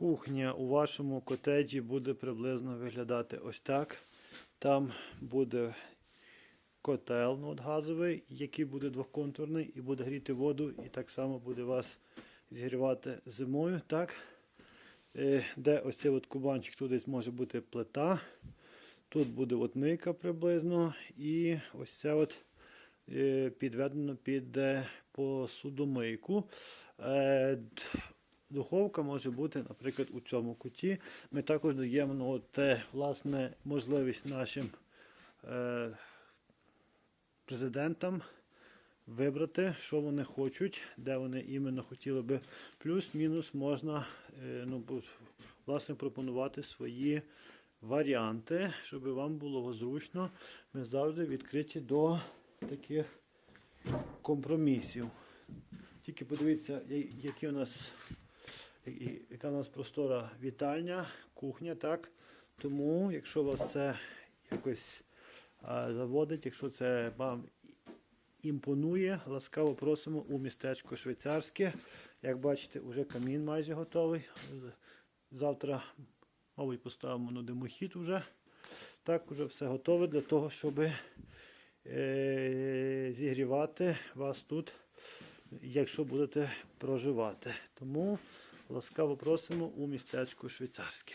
Кухня у вашому котеджі буде приблизно виглядати ось так. Там буде котел ну, от газовий, який буде двохконтурний і буде гріти воду, і так само буде вас зігрівати зимою. Так? Е, Де ось цей от кубанчик, тут десь може бути плита. Тут буде от мийка приблизно, і ось це от е, підведено під е, посудомийку. Духовка може бути, наприклад, у цьому куті. Ми також даємо ну, от, е, власне, можливість нашим е, президентам вибрати, що вони хочуть, де вони іменно хотіли би. Плюс-мінус можна е, ну, власне, пропонувати свої варіанти, щоб вам було зручно. Ми завжди відкриті до таких компромісів. Тільки подивіться, які у нас, яка у нас простора вітальня, кухня, так? Тому, якщо вас це якось а, заводить, якщо це вам імпонує, ласкаво просимо у містечко швейцарське. Як бачите, вже камін майже готовий. Завтра, мабуть, поставимо на димохід уже. Так, уже все готове для того, щоб е, зігрівати вас тут, якщо будете проживати. Тому ласкаво просимо у містечко швейцарське.